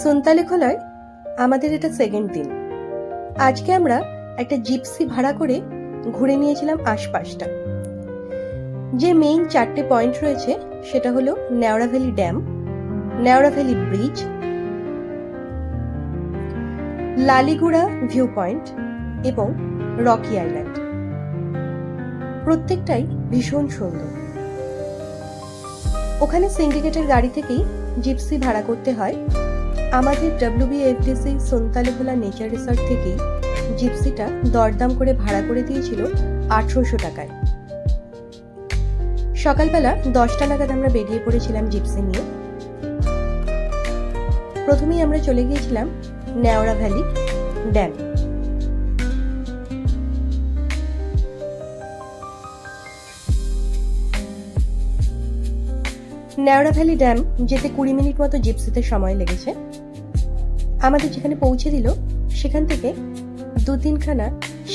সুনতালে খোলায় আমাদের এটা সেকেন্ড দিন। আজকে আমরা একটা জিপসি ভাড়া করে ঘুরে নিয়েছিলাম আশপাশটা। যে মেইন চারটে পয়েন্ট রয়েছে, সেটা হলো Neora valley dam Neora valley bridge Laliguras view point এবং রকি আইল্যান্ড প্রত্যেকটাই ভীষণ সুন্দর। ওখানে সিন্ডিকেটের গাড়ি থেকেই জিপসি ভাড়া করতে হয়। আমাদের ডাব্লিউবিএফডিসি সোনতালেভোলা নেচার রিসর্ট থেকে জিপসিটা দরদাম করে ভাড়া করে দিয়েছিল আঠেরোশো টাকায়। সকালবেলা দশটা নাগাদ আমরা বেরিয়ে পড়েছিলাম জিপসি নিয়ে। প্রথমেই আমরা চলে গিয়েছিলাম Neora valley dam. Neora valley dam, যেতে কুড়ি মিনিট মতো জিপসিতে সময় লেগেছে। আমাদের যেখানে পৌঁছে দিল, সেখান থেকে দু তিনখানা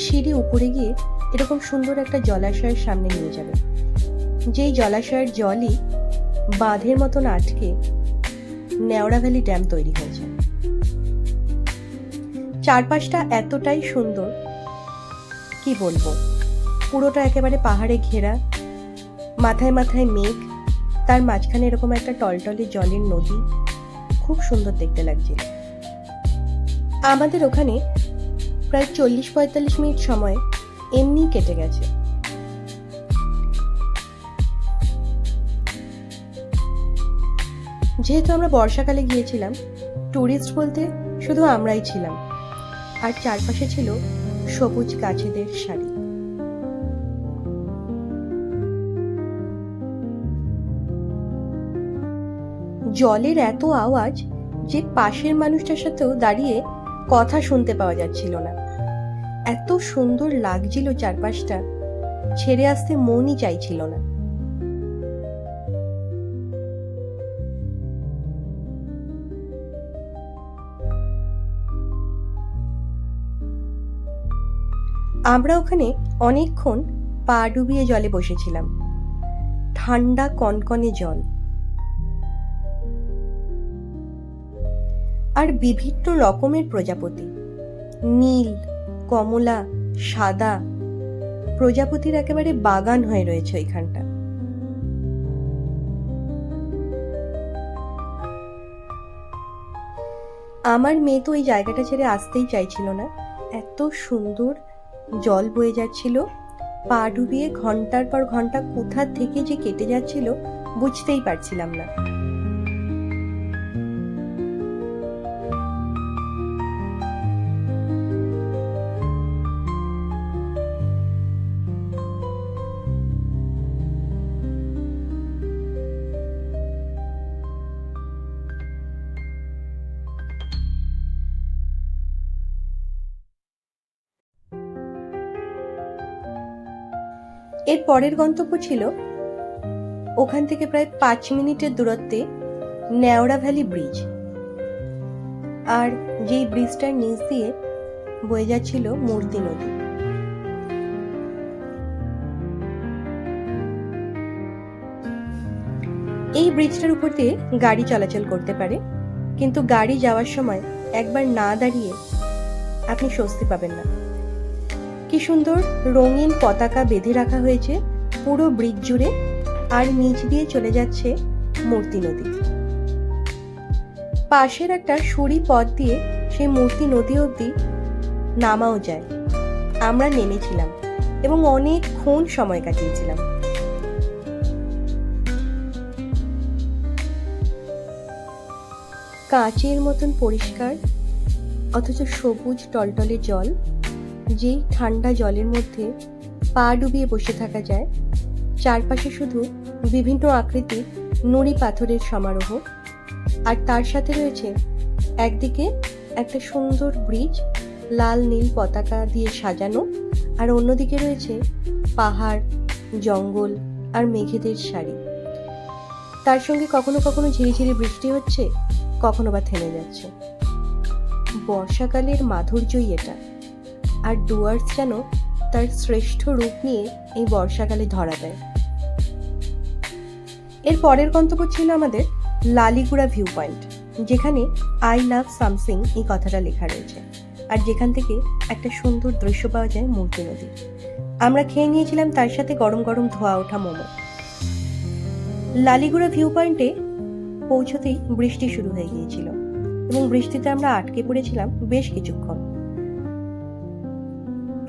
সিঁড়ি উপরে গিয়ে এরকম সুন্দর একটা জলাশয়ের সামনে নিয়ে যাবে। যেই জলাশয়ের জলই বাঁধের মতন আটকে নেওড়া ভ্যালি ড্যাম তৈরি হয়েছে। চারপাশটা এতটাই সুন্দর, কি বলব? পুরোটা একেবারে পাহাড়ে ঘেরা, মাথায় মাথায় মেঘ তার মাঝখানে এরকম একটা টলটলে জলের নদী। খুব সুন্দর দেখতে লাগছিল আমাদের ওখানে প্রায় চল্লিশ পঁয়তাল্লিশ মিনিট সময় এমনি কেটে গেছে। যেহেতু আমরা বর্ষাকালে গিয়েছিলাম ট্যুরিস্ট বলতে শুধু আমরাই ছিলাম। আর চারপাশে ছিল সবুজ গাছেদের সারি জলের এত আওয়াজ যে পাশের মানুষটার সাথেও দাঁড়িয়ে কথা শুনতে পাওয়া যাচ্ছিল না। এত সুন্দর লাগছিল চারপাশটা, ছেড়ে আসতে মনই চাইছিল না। আমরা ওখানে অনেকক্ষণ পা ডুবিয়ে জলে বসেছিলাম। ঠান্ডা কনকনে জল। আর বিভিন্ন রকমের প্রজাপতি। নীল, কমলা, সাদা, প্রজাপতির একেবারে বাগান হয়ে রয়েছে ওইখানটা। আমার মেয়ে তো ওই জায়গাটা ছেড়ে আসতেই চাইছিল না। এত সুন্দর জল বয়ে যাচ্ছিল, পা ডুবিয়ে ঘণ্টার পর ঘণ্টা কোথা থেকে যে কেটে যাচ্ছিল বুঝতেই পারছিলাম না। এর পরের গন্তব্য ছিল ওখান থেকে প্রায় পাঁচ মিনিটের দূরত্বে নেওড়া ভ্যালি ব্রিজ। আর যেই ব্রিজটার নিচ দিয়ে বয়ে যাচ্ছিল মূর্তি নদী। এই ব্রিজটার উপর দিয়ে গাড়ি চলাচল করতে পারে, কিন্তু গাড়ি যাওয়ার সময় একবার না দাঁড়িয়ে আপনি স্বস্তি পাবেন না। কি সুন্দর রঙিন পতাকা বেঁধে রাখা হয়েছে পুরো ব্রিজ জুড়ে আর নিচ দিয়ে চলে যাচ্ছে মূর্তি নদী। পাশের একটা সুড়ি পথ দিয়ে সেই মূর্তি নদী অবধি নামাও যায়। আমরা নেমেছিলাম এবং অনেকক্ষণ সময় কাটিয়েছিলাম। কাঁচের মতন পরিষ্কার, অথচ সবুজ টলটলে জল যেই ঠান্ডা জলের মধ্যে পা ডুবিয়ে বসে থাকা যায়, চারপাশে শুধু বিভিন্ন আকৃতির নুড়ি পাথরের সমারোহ। আর তার সাথে রয়েছে একদিকে একটা সুন্দর ব্রিজ, লাল নীল পতাকা দিয়ে সাজানো, আর অন্যদিকে রয়েছে পাহাড়, জঙ্গল আর মেঘেদের সারি। তার সঙ্গে কখনো কখনো ঝিরিঝিরি বৃষ্টি হচ্ছে, কখনো বা থেমে যাচ্ছে। বর্ষাকালের মাধুর্যই এটা। আর ডুয়ার্স যেন তার শ্রেষ্ঠ রূপ নিয়ে এই বর্ষাকালে ধরা দেয়। এর পরের গন্তব্য ছিল আমাদের লালিগুড়া ভিউ পয়েন্ট যেখানে আই লাভ সামসিং এই কথাটা লেখা রয়েছে। আর যেখান থেকে একটা সুন্দর দৃশ্য পাওয়া যায় মূর্তি নদী। আমরা খেয়ে নিয়েছিলাম তার সাথে গরম গরম ধোয়া ওঠা মোমো। লালিগুড়া ভিউ পয়েন্টে পৌঁছতেই বৃষ্টি শুরু হয়ে গিয়েছিল এবং বৃষ্টিতে আমরা আটকে পড়েছিলাম বেশ কিছুক্ষণ।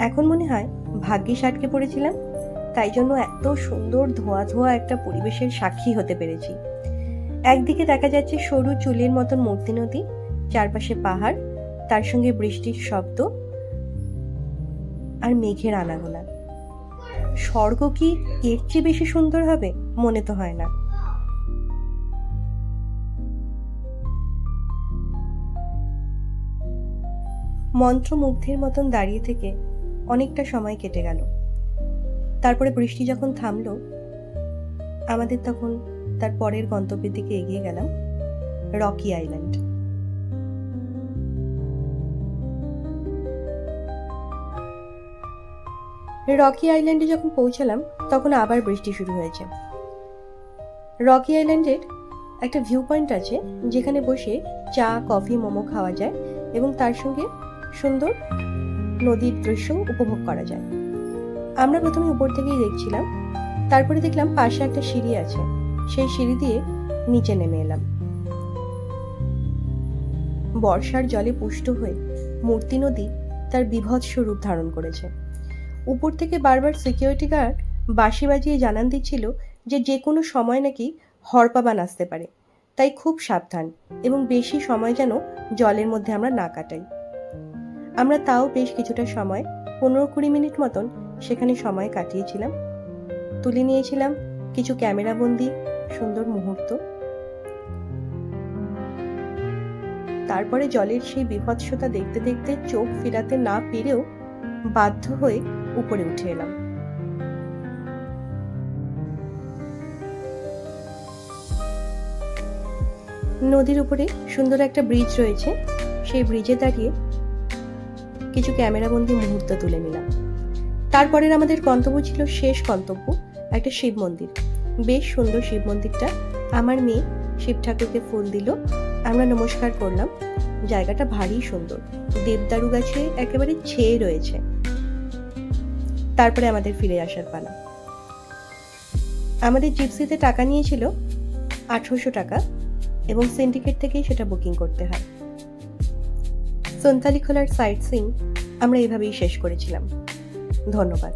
এখন মনে হয় ভাগ্যিস আটকে পড়েছিলাম। তাই জন্য এত সুন্দর ধোয়া ধোয়া একটা পরিবেশের সাক্ষী হতে পেরেছি। একদিকে দেখা যাচ্ছে সরু চুলের মতন মূর্তি নদী, চারপাশে পাহাড়, তার সঙ্গে বৃষ্টির শব্দ আর মেঘের আনাগোনা। স্বর্গ কি এর চেয়ে বেশি সুন্দর হবে? মনে তো হয় না। মন্ত্রমুগ্ধের মতন দাঁড়িয়ে থেকে অনেকটা সময় কেটে গেল। তারপরে বৃষ্টি যখন থামলো, আমাদের তখন তার পরের গন্তব্যের দিকে এগিয়ে গেলাম, রকি আইল্যান্ড। রকি আইল্যান্ডে যখন পৌঁছালাম, তখন আবার বৃষ্টি শুরু হয়েছে। রকি আইল্যান্ডের একটা ভিউ পয়েন্ট আছে, যেখানে বসে চা, কফি, মোমো খাওয়া যায় এবং তার সঙ্গে সুন্দর নদীর দৃশ্য উপভোগ করা যায়। আমরা প্রথমে উপর থেকেই দেখছিলাম, তারপরে দেখলাম পাশে একটা সিঁড়ি আছে। সেই সিঁড়ি দিয়ে নিচে নেমে এলাম। বর্ষার জলে পুষ্ট হয়ে মূর্তি নদী তার বিভৎস রূপ ধারণ করেছে। উপর থেকে বারবার সিকিউরিটি গার্ড বাঁশি বাজিয়ে জানান দিচ্ছিল যে যে কোনো সময় নাকি হরপাবান আসতে পারে। তাই খুব সাবধান এবং বেশি সময় যেন জলের মধ্যে আমরা না কাটাই। আমরা তাও বেশ কিছুটা সময়, পনেরো কুড়ি মিনিট মতন সেখানে সময় কাটিয়েছিলাম। তুলে নিয়েছিলাম কিছু ক্যামেরাবন্দি, সুন্দর মুহূর্ত। তারপরে জলের সেই বিভৎসতা দেখতে দেখতে চোখ ফিরাতে না পেরেও বাধ্য হয়ে উপরে উঠে এলাম। নদীর উপরে সুন্দর একটা ব্রিজ রয়েছে। সেই ব্রিজে দাঁড়িয়ে কিছু ক্যামেরাবন্দি মুহূর্ত তুলে নিলাম। তারপরের আমাদের গন্তব্য ছিল শেষ গন্তব্য, একটা শিব মন্দির। বেশ সুন্দর শিব মন্দিরটা। আমার মেয়ে শিব ঠাকুরকে ফুল দিল। আমরা নমস্কার করলাম। জায়গাটা ভারী সুন্দর। দেবদারু গাছে একেবারে ছেয়ে রয়েছে। তারপরে আমাদের ফিরে আসার পালা। আমাদের জিপসিতে টাকা নিয়েছিল আঠারোশো টাকা এবং সিন্ডিকেট থেকেই সেটা বুকিং করতে হয়। সন্তালি খোলার সাইট সিং আমরা এভাবেই শেষ করেছিলাম। ধন্যবাদ।